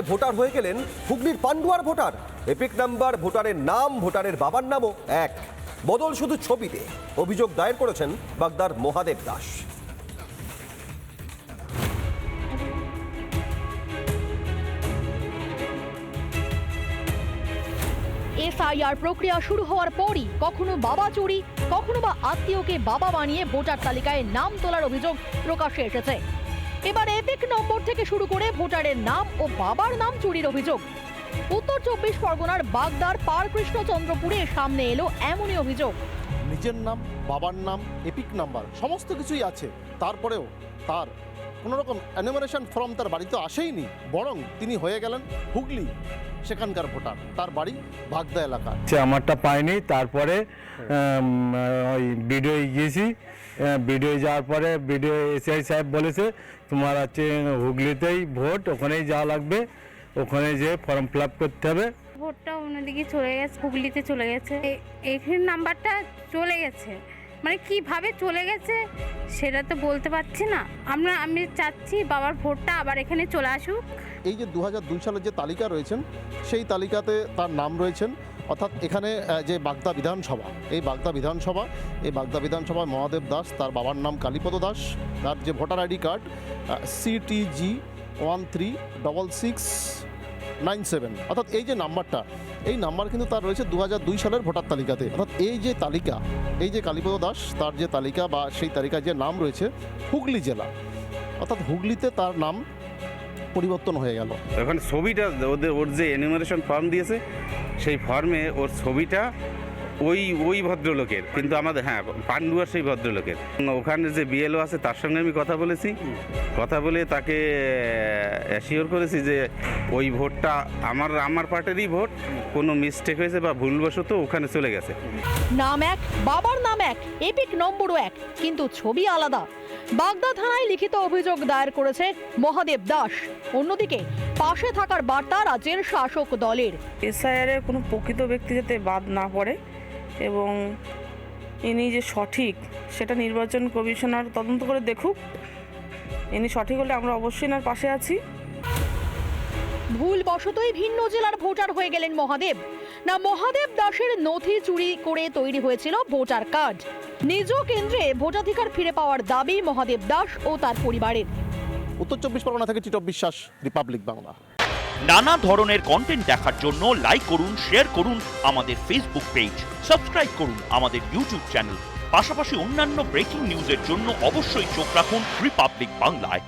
জেলায় ভোটার হয়ে গেলেন হুগলির পান্ডুয়ার ভোটার। এপিক নাম্বার, ভোটারের নাম, ভোটারের বাবার নামও এক। বদল শুধু ছবিতে, অভিযোগ দায়ের করেছেন বাগদার মহাদেব দাস। এসআইআর প্রক্রিয়া শুরু হওয়ার পরই কখনো বাবা চুরি, কখনো বা আত্মীয়কে বাবা বানিয়ে ভোটার তালিকায় নাম তোলার অভিযোগ প্রকাশ্যে এসেছে। এবার এপিক নম্বর থেকে শুরু করে ভোটারের নাম ও বাবার নাম চুরির অভিযোগ। উত্তর চব্বিশ পরগনার বাগদার পারকৃষ্ণচন্দ্রপুরে সামনে এলো এমনই অভিযোগ। নিজের নাম বাবার নাম এপিক নাম্বার সমস্ত কিছুই আছে। তারপরেও তার কোনো রকম অ্যানিমারেশন ফর্ম তার বাড়িতে আসেইনি বরং তিনি হয়ে গেলেন হুগলি সেখানকার ভোটার। তার বাড়ি বাগদা এলাকা সে আমারটা পায়নি তারপরে ওই বিডিও গিয়েছি। বিডিও যাওয়ার পরে বিডিও এসআই সাহেব বলেছে তোমার হচ্ছে হুগলিতেই ভোট ওখানেই যাওয়া লাগবে ওখানে যেয়ে ফর্ম ফিল আপ করতে হবে। ভোটটা অন্যদিকে চলে গেছে হুগলিতে চলে গেছে। এখানে নাম্বারটা চলে গেছে। মানে কীভাবে চলে গেছে সেটা তো বলতে পারছি না। আমরা আমি চাচ্ছি বাবার ভোটটা আবার এখানে চলে আসুক। এই যে দু দুই সালের যে তালিকা রয়েছেন সেই তালিকাতে তার নাম রয়েছেন অর্থাৎ এখানে যে বাগদা বিধানসভা, এই বাগদা বিধানসভা, এই বাগদা বিধানসভায় মহাদেব দাস, তার বাবার নাম কালীপদ দাস, তার যে voter ID card CTG one three double six nine seven অর্থাৎ এই যে নাম্বারটা, এই নাম্বার কিন্তু তার রয়েছে দু দুই সালের ভোটার তালিকাতে। অর্থাৎ এই যে তালিকা, এই যে কালীপদ দাস, তার যে তালিকা বা সেই তালিকায় যে নাম রয়েছে হুগলি জেলা। অর্থাৎ হুগলিতে তার নাম পরিবর্তন হয়ে গেল। ওখানে ছবিটা ওদের ওর যে এনিমারেশন ফর্ম দিয়েছে সেই ফর্মে ওর ছবিটা ওই ওই ভদ্রলোকের। কিন্তু আমাদের হ্যাঁ পান্ডুয়ার সেই ভদ্রলোকের। ওখানে যে বিএলও আছে তার সঙ্গে আমি কথা বলেছি। কথা বলে তাকে অ্যাসিওর করেছি যে ওই ভোটটা আমার আমার পার্টেরই ভোট। কোনো মিস্টেক হয়েছে বা ভুলবশত ওখানে চলে গেছে। নাম এক বাবার নাম এক এপিক নম্বরও এক। কিন্তু ছবি আলাদা। বাগদা থানায় লিখিত অভিযোগ দায়ের করেছে মহাদেব দাস। অন্যদিকে পাশে থাকার বার্তা রাজ্যের শাসক দলের। এসআইআর এর কোনো প্রকৃত ব্যক্তি যাতে বাদ না পড়ে এবং ইনি যে সঠিক সেটা নির্বাচন কমিশনার তদন্ত করে দেখুক। ইনি সঠিক হলে আমরা অবশ্যই এনার পাশে আছি। ভুল বশতই ভিন্ন জেলার ভোটার হয়ে গেলেন মহাদেব। না মহাদেব দাসের নথি চুরি করে তৈরি হয়েছিল ভোটার কার্ড। নিজ কেন্দ্রে ভোটাধিকার ফিরে পাওয়ার দাবি মহাদেব দাস ও তার পরিবারের। উত্তর চব্বিশ পরগনা থেকে টিটপ বিশ্বাস রিপাবলিক বাংলা। নানা ধরনের কন্টেন্ট দেখার জন্য লাইক করুন শেয়ার করুন আমাদের ফেসবুক পেজ সাবস্ক্রাইব করুন আমাদের ইউটিউব চ্যানেল পাশাপাশি অন্যান্য ব্রেকিং নিউজের জন্য অবশ্যই চোখ রাখুন রিপাবলিক বাংলায়